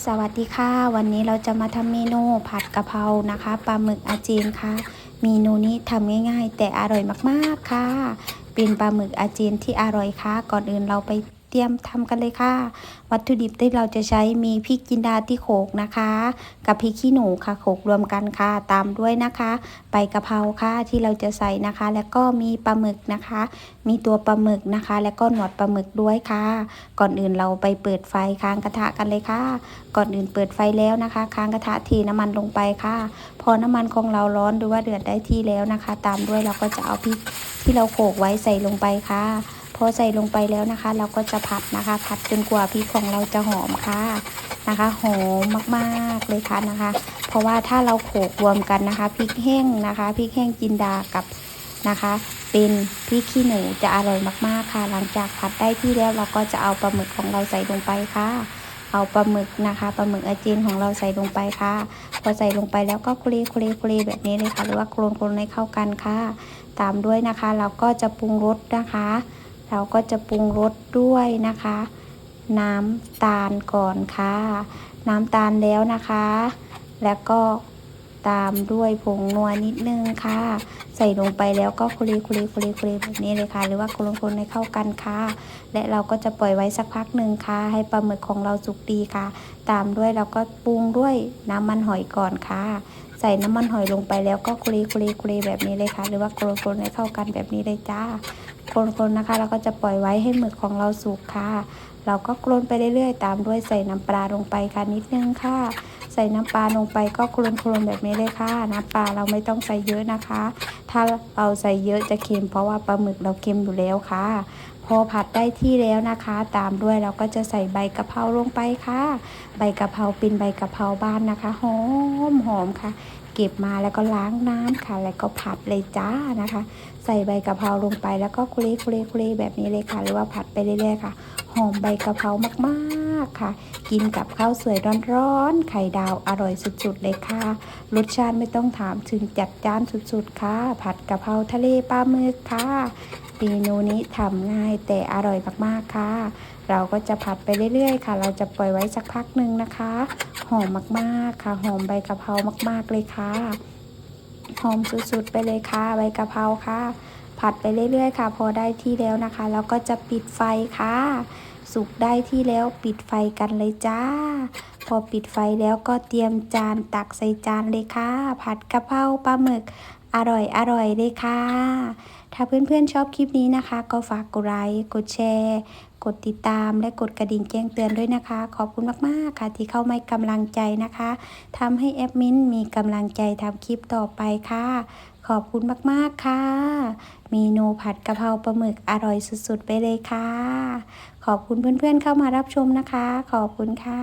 สวัสดีค่ะ วันนี้เราจะมาทำเมนูผัดกะเพรานะคะปลาหมึกอาจีนค่ะเมนูนี้ทำง่าย ๆ แต่อร่อยมากๆค่ะ เป็นปลาหมึกอาจีนที่อร่อยค่ะ ก่อนอื่นเราไป เตรียมทำกันเลยค่ะ วัตถุดิบที่เราจะใช้มีพริกจินดาที่โขกนะคะ กับพริกขี้หนูค่ะโขกรวมกันค่ะ ตามด้วยนะคะใบกะเพราค่ะที่เราจะใส่นะคะ แล้วก็มีปลาหมึกนะคะ มีตัวปลาหมึกนะคะ แล้วก็หนวดปลาหมึกด้วยค่ะ ก่อนอื่นเราไปเปิดไฟค้างกระทะกันเลยค่ะ ก่อนอื่นเปิดไฟแล้วนะคะ ค้างกระทะทีน้ำมันลงไปค่ะ พอน้ำมันของเราร้อนหรือว่าเดือดได้ที่แล้วนะคะ ตามด้วยเราก็จะเอาพริกที่เราโขกไว้ใส่ลงไปค่ะ อใส่ลงไปแล้วนะคะ เราก็จะผัดนะคะ ผัดจนกว่าพริกของเราจะหอมค่ะนะคะหอมมากๆเลยค่ะนะคะ เพราะว่าถ้าเราโขลกรวมกันนะคะพริกแห้งนะคะพริกแห้งจินดากับนะคะ เป็นพริกขี้หนูจะอร่อยมากๆค่ะ หลังจากผัดได้ที่แล้วเราก็จะเอาปลาหมึกของเราใส่ลงไปค่ะ เอาปลาหมึกนะคะปลาหมึกอาจีนของเราใส่ลงไปค่ะ พอใส่ลงไปแล้วก็คลีคลีคลีแบบนี้เลยค่ะ หรือว่าโคลนโคลนให้เข้ากันค่ะ ตามด้วยนะคะ เราก็จะปรุงรสนะคะ เราก็จะปรุงรสด้วยนะคะ น้ำตาลก่อนค่ะ น้ำตาลแล้วนะคะ แล้วก็ตามด้วยผงนัวนิดนึงค่ะ ใส่ลงไปแล้วก็คลีคลีคลีคลีแบบนี้เลยค่ะ หรือว่าคลนโคลนให้เข้ากันค่ะ และเราก็จะปล่อยไว้สักพักหนึ่งค่ะ ให้ปลาหมึกของเราสุกดีค่ะ ตามด้วยเราก็ปรุงด้วยน้ำมันหอยก่อนค่ะ ใส่น้ำมันหอยลงไปแล้วก็คลีคลีคลีแบบนี้เลยค่ะ หรือว่าโคลนโคลนให้เข้ากันแบบนี้เลยจ้าโคลนโคลนนะคะ เราก็จะปล่อยไว้ให้หมึกของเราสุกค่ะ เราก็โคลนไปเรื่อยๆ ตามด้วยใส่น้ำปลาลงไปค่ะนิดนึงค่ะ ใส่น้ำปลาลงไปก็โคลนโคลนแบบนี้เลยค่ะ น้ำปลาเราไม่ต้องใส่เยอะนะคะ ถ้าเราใส่เยอะจะเค็ม เพราะว่าปลาหมึกเราเค็มอยู่แล้วค่ะ พอผัดได้ที่แล้วนะคะ ตามด้วยเราก็จะใส่ใบกะเพราลงไปค่ะ ใบกะเพราเป็นใบกะเพราบ้านนะคะหอมหอมค่ะเก็บมาแล้วก็ล้างน้ำค่ะ แล้วก็ผัดเลยจ้านะคะ ใส่ใบกะเพราลงไปแล้วก็คุเรคุเรคุเรแบบนี้เลยค่ะ หรือว่าผัดไปเรื่อยๆค่ะ หอมใบกะเพรามากๆ ค่ะ กินกับข้าวสวยร้อนๆ ไข่ดาวอร่อยสุดๆ เลยค่ะ รสชาติไม่ต้องถามถึงจัดจ้านสุดๆ ค่ะ ผัดกะเพราทะเลปลาหมึกค่ะเมนูนี้ทำง่ายแต่อร่อยมากๆ ค่ะ เราก็จะผัดไปเรื่อยๆ ค่ะ เราจะปล่อยไว้สักพักหนึ่งนะคะ หอมมากๆ ค่ะ หอมใบกะเพรามากๆ เลยค่ะ หอมสุดๆ ไปเลยค่ะ ใบกะเพราค่ะผัดไปเรื่อยๆ ค่ะ พอได้ที่แล้วนะคะ แล้วก็จะปิดไฟค่ะ สุกได้ที่แล้วปิดไฟกันเลยจ้า พอปิดไฟแล้วก็เตรียมจานตักใส่จานเลยค่ะ ผัดกะเพราปลาหมึก อร่อยอร่อยเลยค่ะ ถ้าเพื่อนๆชอบคลิปนี้นะคะ ก็ฝากกดไลค์กดแชร์ กดติดตาม และกดกระดิ่งแจ้งเตือนด้วยนะคะ ขอบคุณมากๆค่ะที่เข้ามาให้กำลังใจนะคะทำให้แอปมินมีกำลังใจทำคลิปต่อไปค่ะ ขอบคุณมากๆค่ะ เมนูผัดกะเพราปลาหมึกอร่อยสุดๆ ไปเลยค่ะ ขอบคุณเพื่อนๆเข้ามารับชมนะคะ ขอบคุณค่ะ